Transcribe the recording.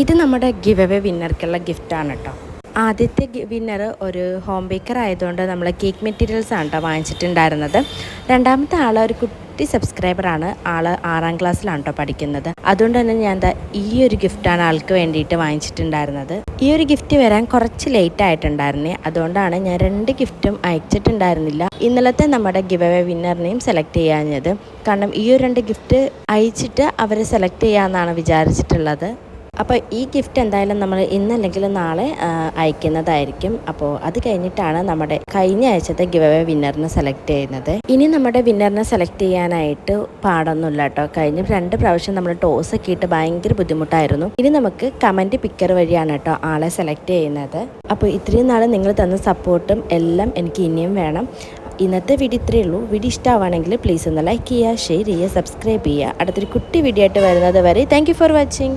ഇത് നമ്മുടെ give away വിന്നർക്കുള്ള ഗിഫ്റ്റാണ് കേട്ടോ ആദ്യത്തെ വിന്നർ ഒരു ഹോം ബേക്കർ ആയതുകൊണ്ട് നമ്മൾ കേക്ക് മെറ്റീരിയൽസ് ആണ് കേട്ടോ വാങ്ങിച്ചിട്ടുണ്ടായിരുന്നത്. രണ്ടാമത്തെ ആൾ ഒരു കുട്ടി സബ്സ്ക്രൈബറാണ് ആൾ ആറാം ക്ലാസ്സിലാണ് കേട്ടോ പഠിക്കുന്നത്. അതുകൊണ്ട് തന്നെ ഞാൻ എന്താ ഈ ഒരു ഗിഫ്റ്റാണ് ആൾക്ക് വേണ്ടിയിട്ട് വാങ്ങിച്ചിട്ടുണ്ടായിരുന്നത്. ഈ ഒരു ഗിഫ്റ്റ് വരാൻ കുറച്ച് ലേറ്റ് ആയിട്ടുണ്ടായിരുന്നേ. അതുകൊണ്ടാണ് ഞാൻ രണ്ട് ഗിഫ്റ്റും അയച്ചിട്ടുണ്ടായിരുന്നില്ല. ഇന്നലത്തെ നമ്മുടെ ഗിവ് അവേ വിന്നറിനെയും സെലക്ട് ചെയ്യാഞ്ഞത്. കാരണം ഈ ഒരു രണ്ട് ഗിഫ്റ്റ് അയച്ചിട്ട് അവരെ സെലക്ട് ചെയ്യാമെന്നാണ് വിചാരിച്ചിട്ടുള്ളത്. അപ്പോൾ ഈ ഗിഫ്റ്റ് എന്തായാലും നമ്മൾ ഇന്നല്ലെങ്കിൽ നാളെ അയക്കുന്നതായിരിക്കും. അപ്പോൾ അത് കഴിഞ്ഞിട്ടാണ് നമ്മുടെ കഴിഞ്ഞ ആഴ്ചത്തെ ഗിവ് വിന്നറിനെ സെലക്ട് ചെയ്യുന്നത്. ഇനി നമ്മുടെ വിന്നറിനെ സെലക്ട് ചെയ്യാനായിട്ട് പാടൊന്നുമില്ല കേട്ടോ. കഴിഞ്ഞ രണ്ട് പ്രാവശ്യം നമ്മൾ ടോസ് ഒക്കെ ഇട്ട് ഭയങ്കര ബുദ്ധിമുട്ടായിരുന്നു. ഇനി നമുക്ക് കമന്റ് പിക്കർ വഴിയാണ് കേട്ടോ ആളെ സെലക്ട് ചെയ്യുന്നത്. അപ്പോൾ ഇത്രയും നാൾ നിങ്ങൾ തന്ന സപ്പോർട്ടും എല്ലാം എനിക്ക് ഇനിയും വേണം. ഇന്നത്തെ വീഡിയോ ഇത്രയേ ഉള്ളൂ. വീഡിയോ ഇഷ്ടമാണെങ്കിൽ പ്ലീസ് ഒന്ന് ലൈക്ക് ചെയ്യുക ഷെയർ ചെയ്യുക സബ്സ്ക്രൈബ് ചെയ്യുക. അടുത്തൊരു കുട്ടി വീഡിയോ ആയിട്ട് വരുന്നത് വരെ താങ്ക് ഫോർ വാച്ചിങ്